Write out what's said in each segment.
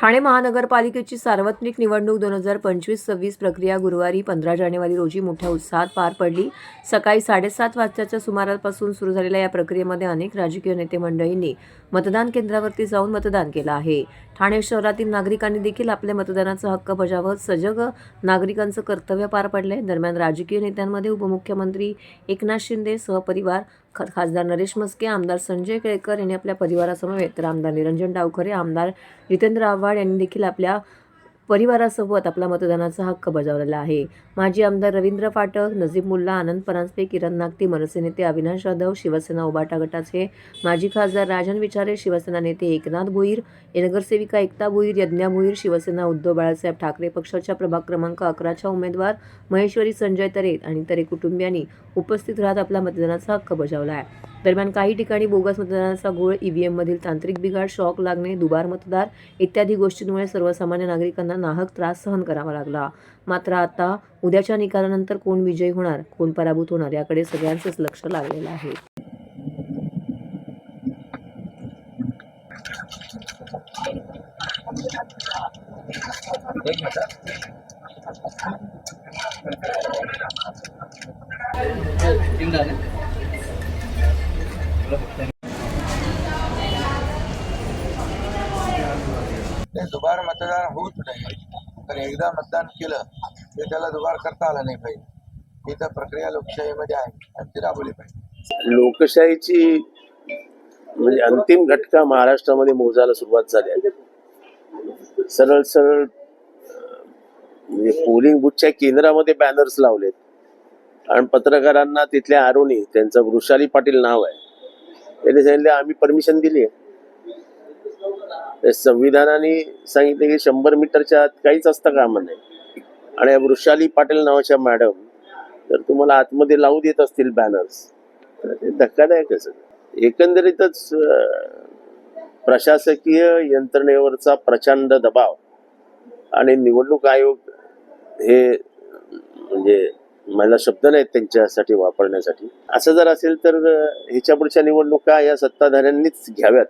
ठाणे महानगरपालिकेची सार्वत्रिक निवडणूक दोन हजार पंचवीस सव्वीस प्रक्रिया गुरुवारी पंधरा जानेवारी रोजी मोठ्या उत्साहात पार पडली. सकाळी साडेसात वाजताच्या सुमारापासून सुरू झालेल्या या प्रक्रियेमध्ये अनेक राजकीय नेते मंडळींनी मतदान केंद्रावरती जाऊन मतदान केलं आहे. ठाणे शहरातील नागरिकांनी देखील आपल्या मतदानाचा हक्क बजावत सजग नागरिकांचं कर्तव्य पार पडले. दरम्यान राजकीय नेत्यांमध्ये उपमुख्यमंत्री एकनाथ शिंदे सहपरिवार ख खासदार नरेश मस्के आमदार संजय केळकर यांनी आपल्या परिवारासमवेत. तर आमदार निरंजन डावखरे आमदार जितेंद्र आव्हाड यांनी देखील आपल्या परिवारासोबत आपला मतदानाचा हक्क बजावलेला आहे. माजी आमदार रवींद्र फाटक नजीब मुल्ला आनंद परांजपे किरण नागती मनसे नेते अविनाश जाधव शिवसेना उबाटा गटाचे माजी खासदार राजन विचारे शिवसेना नेते एकनाथ भोईर नगरसेविका एकता भोईर यज्ञा भोईर शिवसेना उद्धव बाळासाहेब ठाकरे पक्षाच्या प्रभाग क्रमांक अकराच्या उमेदवार महेश्वरी संजय तरे आणि तरे कुटुंबियांनी उपस्थित राहत आपला मतदानाचा हक्क बजावला आहे. दरम्यान काही ठिकाणी बोगस मतदानाचा घोळ ईव्हीएममधील तांत्रिक बिघाड शॉक लागणे दुबार मतदार इत्यादी गोष्टींमुळे सर्वसामान्य नागरिकांना नाहक त्रास सहन करावा लागला. मात्र आता उद्याच्या निकालानंतर कोण विजयी होणार कोण पराभूत होणार याकडे सगळ्यांचंच लक्ष लागलेलं आहे. दुबार मतदान होत नाही. तर एकदा मतदान केलं तर त्याला दुबार करता आलं नाही पाहिजे. ही तर प्रक्रिया लोकशाहीमध्ये आहे आणि ती राबवली पाहिजे. लोकशाहीची म्हणजे अंतिम घटका महाराष्ट्रामध्ये मोजायला सुरुवात झाली आहे. सरळ सरळ म्हणजे पोलिंग बूथच्या केंद्रामध्ये बॅनर्स लावलेत. आणि पत्रकारांना तिथल्या आरोनी त्यांचं वृषाली पाटील नाव आहे. त्यांनी सांगितले आम्ही परमिशन दिली आहे. संविधानाने सांगितले की शंभर मीटरच्या आत काहीच असतं कामा नाही. आणि वृषाली पाटील नावाच्या मॅडम तर तुम्हाला आतमध्ये लावू देत असतील बॅनर्स तर ते धक्कादायक आहे एकंदरीतच प्रशासकीय यंत्रणेवरचा प्रचंड दबाव आणि निवडणूक आयोग हे म्हणजे मला शब्द नाहीत त्यांच्यासाठी वापरण्यासाठी. असं जर असेल तर ह्याच्या पुढच्या निवडणुका या सत्ताधाऱ्यांनीच घ्याव्यात?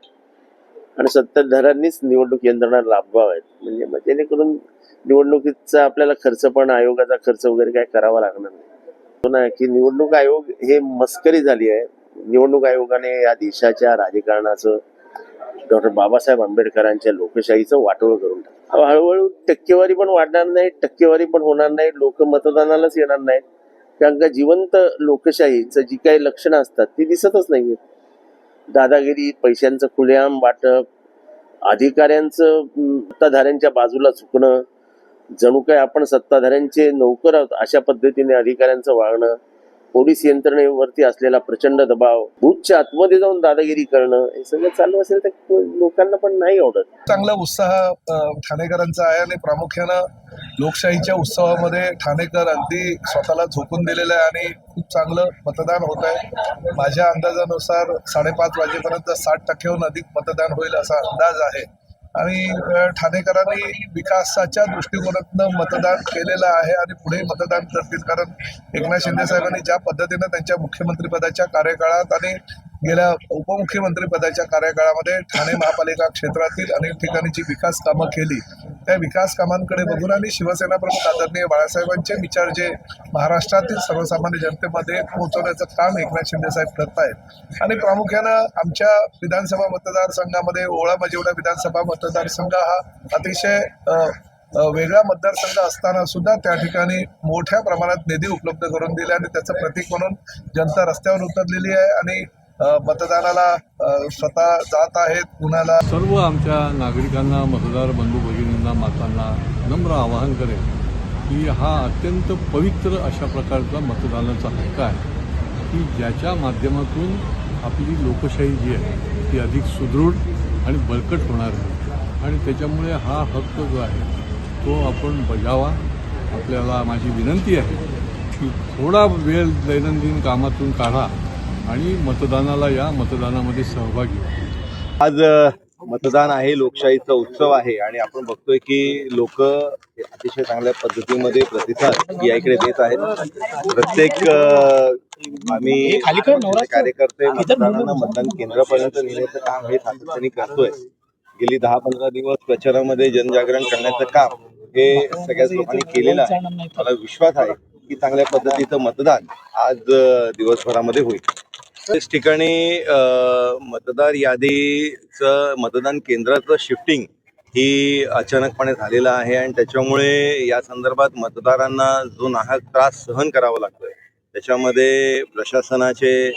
आणि सत्ताधाऱ्यांनीच निवडणूक यंत्रणा लाभवाव्यात म्हणजे मग जेणेकरून निवडणुकीचा आपल्याला खर्च पण आयोगाचा खर्च वगैरे काय करावा लागणार नाही. हो ना की निवडणूक आयोग हे मस्करी झाली आहे. निवडणूक आयोगाने या देशाच्या राजकारणाचं डॉक्टर बाबासाहेब आंबेडकरांच्या लोकशाहीचं वाटोळ करून टाकलं. हळूहळू टक्केवारी पण वाढणार नाही टक्केवारी पण होणार नाही लोक मतदानालाच येणार नाहीत. कारण का जिवंत लोकशाहीचं जी काही लक्षणं असतात ती दिसतच नाहीये दादागिरी पैशांचं खुलेआम वाटप अधिकाऱ्यांचं सत्ताधाऱ्यांच्या बाजूला चुकणं जणू काय आपण सत्ताधाऱ्यांचे नोकर आहोत अशा पद्धतीने अधिकाऱ्यांचं वागणं पोलीस यंत्रणेवरती असलेला प्रचंड दबाव बुथच्या आतमध्ये जाऊन दादागिरी करणं हे सगळं चालू असेल तर लोकांना पण नाही आवडत. चांगला उत्साह ठाणेकरांचा आहे आणि प्रामुख्यानं लोकशाहीच्या उत्सवामध्ये ठाणेकर अगदी स्वतःला झोकून दिलेलं आहे आणि खूप चांगलं मतदान होत आहे. माझ्या अंदाजानुसार साडेपाच वाजेपर्यंत साठ टक्क्याहून अधिक मतदान होईल असा अंदाज आहे. आणि ठाणेकरांनी विकासाच्या दृष्टिकोनातनं मतदान केलेलं आहे आणि पुढे मतदान करतील. कारण एकनाथ शिंदे साहेबांनी ज्या पद्धतीनं त्यांच्या मुख्यमंत्रीपदाच्या कार्यकाळात आणि गेल्या उपमुख्यमंत्री पदाच्या कार्यकाळामध्ये ठाणे महापालिका क्षेत्रातील अनेक ठिकाणी जी विकास कामं केली त्या विकास कामांकडे बघून आणि शिवसेना प्रमुख आदरणीय बाळासाहेबांचे विचार जे महाराष्ट्रातील सर्वसामान्य जनतेमध्ये पोहोचवण्याचं काम एकनाथ शिंदे साहेब करत आहेत आणि प्रामुख्यानं आमच्या विधानसभा मतदारसंघामध्ये ओळा मजिवडा विधानसभा मतदारसंघ हा अतिशय वेगळा मतदारसंघ असताना सुद्धा त्या ठिकाणी मोठ्या प्रमाणात निधी उपलब्ध करून दिला आणि त्याचं प्रतीक म्हणून जनता रस्त्यावर उतरलेली आहे. आणि मतदानाला स्वतः जात आहेत कुणाला? सर्व आमच्या नागरिकांना मतदार बंधू भगिनींना मातांना नम्र आवाहन करेल की हा अत्यंत पवित्र अशा प्रकारचा मतदानाचा हक्क आहे की ज्याच्या माध्यमातून आपली लोकशाही जी आहे ती अधिक सुदृढ आणि बळकट होणार आहे. आणि त्याच्यामुळे हा हक्क जो आहे तो आपण बजावा. आपल्याला माझी विनंती आहे की थोडा वेळ दैनंदिन कामातून काढा. आणि मतदानाला या मतदानामध्ये सहभागी. आज मतदान आहे लोकशाहीचा उत्सव आहे आणि आपण बघतोय की लोक अतिशय चांगल्या पद्धतीमध्ये प्रतिसाद या इकडे देत आहेत. प्रत्येक आम्ही कार्यकर्ते मतदारांना मतदान केंद्रापर्यंत नेण्याचं काम हे सातत्याने करतोय. गेली दहा पंधरा दिवस प्रचारामध्ये जनजागरण करण्याचं काम हे सगळ्याच लोकांनी केलेलं आहे. मला विश्वास आहे की चांगल्या पद्धतीचं मतदान आज दिवसभरामध्ये होईल. बऱ्याच ठिकाणी मतदार यादीचं मतदान केंद्राचं शिफ्टिंग ही अचानकपणे झालेलं आहे आणि त्याच्यामुळे या संदर्भात मतदारांना जो नाहक त्रास सहन करावा लागतोय त्याच्यामध्ये प्रशासनाचे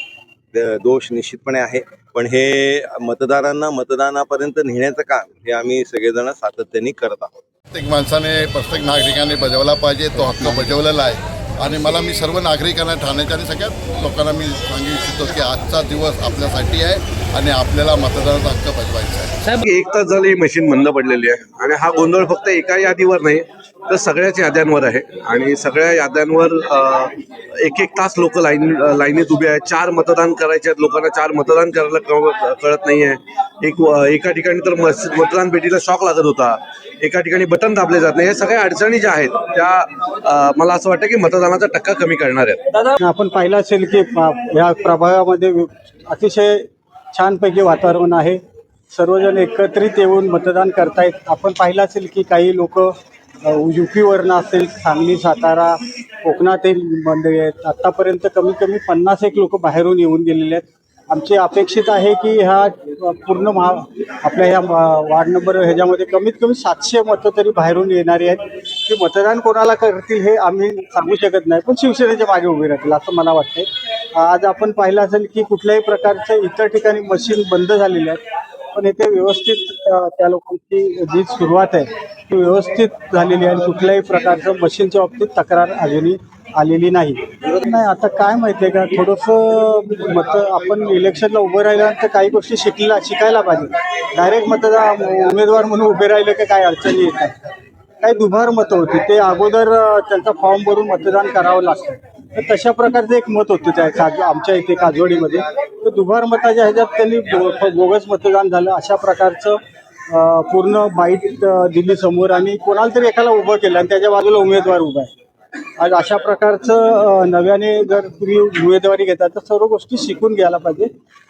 दोष निश्चितपणे आहे. पण हे मतदारांना मतदानापर्यंत नेण्याचं काम हे आम्ही सगळेजण सातत्याने करत आहोत. प्रत्येक माणसाने प्रत्येक नागरिकाने बजावला पाहिजे तो हक्क बजावलेला आहे. आणि मला मी सर्व नागरिकांना ठाण्याच्या आणि सगळ्यात लोकांना मी सांगू इच्छितो की आजचा दिवस आपल्यासाठी आहे आणि आपल्याला मतदानाचा हक्क बजवायचा आहे. एक तास झालं ही मशीन बंद पडलेली आहे आणि हा गोंधळ फक्त एका यादीवर नाही तर सगळ्याच याद्यांवर आहे. आणि सगळ्या याद्यांवर एक एक तास लोक लाईन लाईनीत उभे आहेत. चार मतदान करायचे आहेत. लोकांना चार मतदान करायला कळ- कळत नाही आहे एक एका ठिकाणी तर मस- मतदान पेटीला शॉक लागत होता. एका ठिकाणी बटन दाबले जात नाही. हे सगळ्या अडचणी ज्या आहेत त्या मला असं वाटतं की मतदानाचा टक्का कमी करणार आहेत. आपण पाहिलं असेल की या प्रभागामध्ये अतिशय छानपैकी वातावरण आहे. सर्वजण एकत्रित येऊन मतदान करतायत. आपण पाहिलं असेल की काही लोक युपीवरनं असेल सांगली सातारा कोकणातील मंडळी आहेत. आत्तापर्यंत कमीत कमी पन्नास एक लोक बाहेरून येऊन गेलेले आहेत. आमची अपेक्षित आहे की ह्या पूर्ण महा आपल्या ह्या वार्ड नंबर ह्याच्यामध्ये कमीत कमी सातशे मतं तरी बाहेरून येणारी आहेत. की मतदान कोणाला करतील हे आम्ही सांगू शकत नाही पण शिवसेनेच्या मागे उभे राहतील असं मला वाटतंय. आज आपण पाहिलं असेल की कुठल्याही प्रकारचं इतर ठिकाणी मशीन बंद झालेल्या आहेत. पण इथे व्यवस्थित त्या लोकांची जी सुरुवात आहे ती व्यवस्थित झालेली आहे आणि कुठल्याही प्रकारचं मशीनच्या बाबतीत तक्रार अजूनही आलेली नाही. नाही आता काय माहिती आहे का? थोडंसं मत आपण इलेक्शनला उभं राहिल्यानंतर काही गोष्टी शिकला शिकायला पाहिजे. डायरेक्ट मतदार उमेदवार म्हणून उभे राहिले की काय अडचणी येतात काही दुभार मतं होती. ते अगोदर त्यांचा फॉर्म भरून मतदान करावं लागतं. तर तशा प्रकारचं एक मत होतं त्या काज आमच्या इथे काजवडीमध्ये तर दुभार मताच्या ह्याच्यात त्यांनी बोगस मतदान झालं. अशा प्रकारचं पूर्ण बाईट दिली समोर आणि कोणाला तरी एकाला उभं केलं आणि त्याच्या बाजूला उमेदवार उभा आहे. आज अशा प्रकारचं नव्याने जर तुम्ही उमेदवारी घेता तर सर्व गोष्टी शिकून घ्यायला पाहिजे.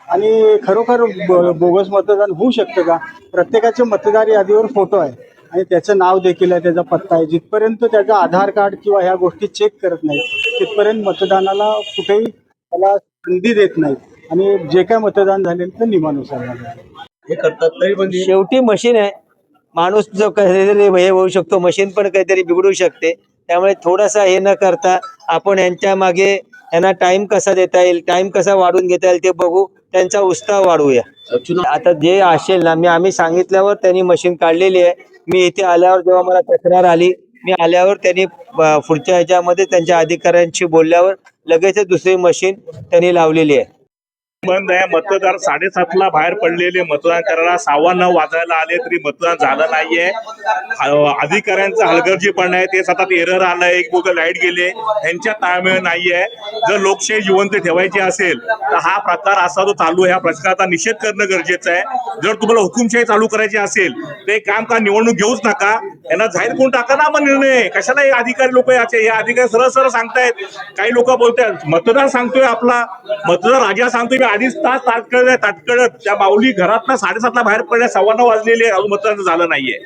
आणि खरोखर ब- बोगस मतदान होऊ शकतं का? प्रत्येकाच्या मतदार यादीवर फोटो आहे आणि त्याचं नाव देखील आहे त्याचा पत्ता आहे. जिथपर्यंत त्याचं आधार कार्ड किंवा ह्या गोष्टी चेक करत नाहीत तिथपर्यंत मतदानाला कुठेही त्याला संधी देत नाहीत. आणि जे काय मतदान झालेलं ते नियमानुसार झालं आहे. शेवटी मशीन आहे. माणूस जो काहीतरी हे होऊ शकतो मशीन पण काहीतरी बिघडू शकते. त्यामुळे थोडासा हे न करता आपण यांच्या मागे यांना टाइम कसा देता येईल टाइम कसा वाढवून घेता येईल ते बघू. त्यांचा उत्साह वाढवूया. आता जे असेल ना मी आम्ही सांगितल्यावर त्यांनी मशीन काढलेली आहे. मी इथे आल्यावर जेव्हा मला तक्रार आली मी आल्यावर त्यांनी पुढच्या ह्याच्यामध्ये त्यांच्या अधिकाऱ्यांशी बोलल्यावर लगेचच दुसरी मशीन त्यांनी लावलेली आहे. बंद आहे. मतदार साडेसातला बाहेर पडलेले मतदान करायला सव्वा नऊ वाजायला आले तरी मतदान झालं नाहीये. अ, अधिकाऱ्यांचं हलगर्जीपण आहे. ते सतत एरर आलंय. एक बोग लाइट गेले. यांच्या ताळमेळ नाहीये. जर लोकशाही जिवंत ठेवायची असेल तर हा प्रकार असा जो चालू आहे. ह्या प्रश्नाचा निषेध करणं गरजेचं आहे. जर तुम्हाला हुकुमशाही चालू करायची असेल ते काम का निवडणूक घेऊच नका. यांना जाहीर करून टाका ना मग निर्णय. कशाला हे अधिकारी लोक याचे? हे अधिकारी सरळ सरळ सांगतायत. काही लोक बोलतायत मतदार सांगतोय आपला. मतदार राजा सांगतोय अडीच तास ताटकळत ताटकळत त्या माऊली घरात साडेसातला बाहेर पडल्या सव्वा नऊ वाजलेले अजून मतदान झालं नाहीये.